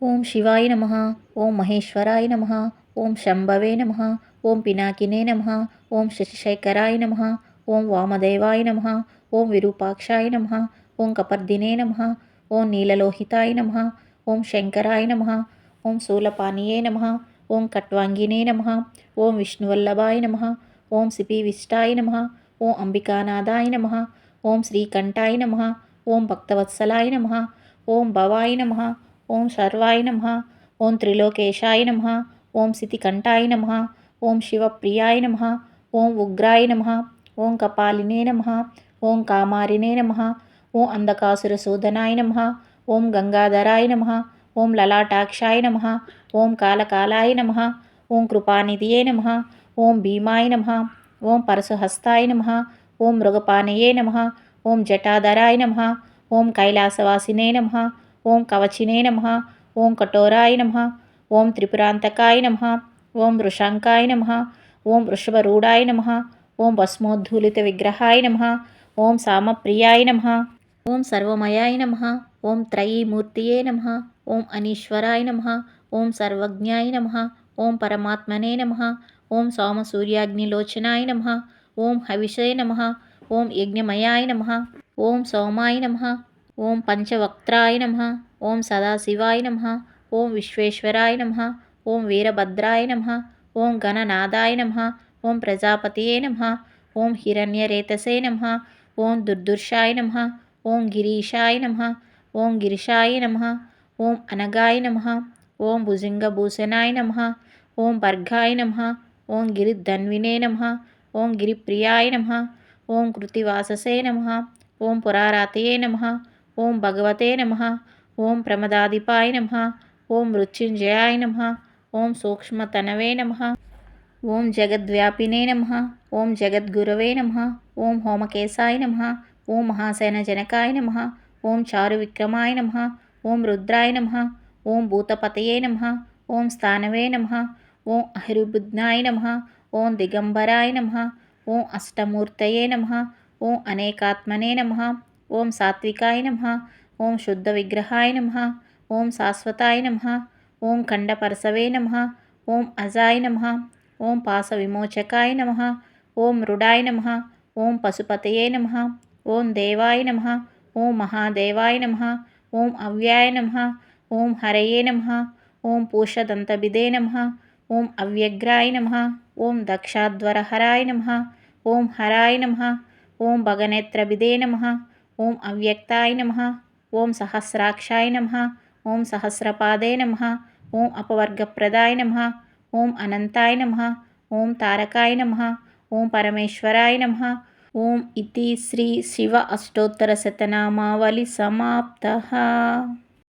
ఓం శివాయ నమ ఓం మహేశ్వరాయ నమ ఓం శంభవే నమ ఓం పినాకినే నమ ఓం శశిశేఖరాయ నమ ఓం వామదేవాయ నమ ఓం విరూపాక్షాయ నమ ఓం కపర్దినే నమ ఓం నీలలోహితాయ నమ ఓం శంకరాయ నమ ఓం శూలపానీయే నమ ఓం కట్వాంగినే నమ ఓం విష్ణువల్లభాయ నమ ఓం సిపివిష్టాయ నమ ఓం అంబికానాథాయ నమ ఓం శ్రీకంఠాయ నమ ఓం భక్తవత్సలాయ నమ ఓం భవాయ నమ ఓం సర్వాయ నమ ఓం త్రిలోకేశాయ నమ ఓం సితికంఠాయ నమ ఓం శివప్రియాయ నమ ఓం ఉగ్రాయ నమ ఓం కపాలినే నమ ఓం కామారినే నమ ఓం అంధకాసుర శోధనాయ నమ ఓం గంగాధరాయ నమ ఓం లలాటాక్షాయ నమ ఓం కాలకాలాయ నమ ఓం కృపానిధియే నమ ఓం భీమాయ నమ ఓం పరశుహస్తాయ నమ ఓం మృగపానయే నమ ఓం జటాధరాయ నమ ఓం కైలాసవాసినే నమ ఓం కవచినే నమ ఓం కఠోరాయ నమ ఓం త్రిపురాంతకాయ నమ ఓం వృషాంకాయ నమ ఓం వృషభరూఢాయ నమ ఓం భస్మోద్ధూలిత విగ్రహాయ నమ ఓం సామప్రియాయ నమ ఓం సర్వమయాయ నమ ఓం త్రయీమూర్తియే నమ ఓం అనీశ్వరాయ నమ ఓం సర్వజ్ఞాయ నమ ఓం పరమాత్మనే నమ ఓం సోమసూర్యాగ్నిలోచనాయ నమ ఓం హవిషే నమ ఓం యజ్ఞమయాయ నమ ఓం సోమాయ నమ ఓం పంచవక్త్రాయ నమ ఓం సదాశివాయ నమ ఓం విశ్వేశ్వరాయ నమ ఓం వీరభద్రాయ నమ ఓం గణనాదాయ నమ ఓం ప్రజాపతియే నమ ఓం హిరణ్యరేతసే నమ ఓం దుర్దుర్షాయ నమ ఓం గిరీషాయ నమ ఓం గిరిషాయ నమ ఓం అనగాయ నమ ఓం భుజింగభూషణాయ నమ ఓం భర్గాయ నమ ఓం గిరిధన్వినే నమ ఓం గిరిప్రియాయ నమ ఓం కృతివాససే నమ ఓం పురారాతయే నమ ఓం భగవతే నమ ఓం ప్రమదాదిపాయ నమ ఓం మృత్యుంజయాయ నమ ఓం సూక్ష్మతనవే నమ ఓం జగద్వ్యాపినే నమ ఓం జగద్గురవే నమ ఓం హోమకేశాయ నమ ఓం మహాసేన జనకాయ నమ ఓం చారు విక్రమాయ నమ ఓం రుద్రాయ నమ ఓం భూతపతయే నమ ఓం స్థానవే నమ ఓం అహిరుబుద్నాయ నమ ఓం దిగంబరాయ నమ ఓం అష్టమూర్తయే నమ ఓం అనేకాత్మనే నమ ఓం సాత్వికాయ నమ ఓం శుద్ధ విగ్రహాయ నమ ఓం శాశ్వతాయ నమ ఓం ఖండపరసవే నమ ఓం అజాయ నమ ఓం పాస విమోచకాయ నమ ఓం మృడాయ నమ ఓం పశుపతయే నమ ఓం దేవాయ నమ ఓం మహాదేవాయ నమ ఓం అవ్యాయ నమ ఓం హరయే నమ ఓం పూషదంతబిదే నమ ఓం అవ్యగ్రాయ నమ ఓం దక్షాధ్వరహరాయ నమ ఓం హరాయ నమ ఓం భగనేత్రబిదే నమ ఓం అవ్యక్తాయ నమ ఓం సహస్రాక్షాయ నమ ఓం సహస్రపాదే నమ ఓం అపవర్గప్రదాయ నమ ఓం అనంతాయ నమ ఓం తారకాయ నమ ఓం పరమేశ్వరాయ నమ ఓం ఇది శ్రీ శివ అష్టోత్తర శతనామావళి సమాప్త.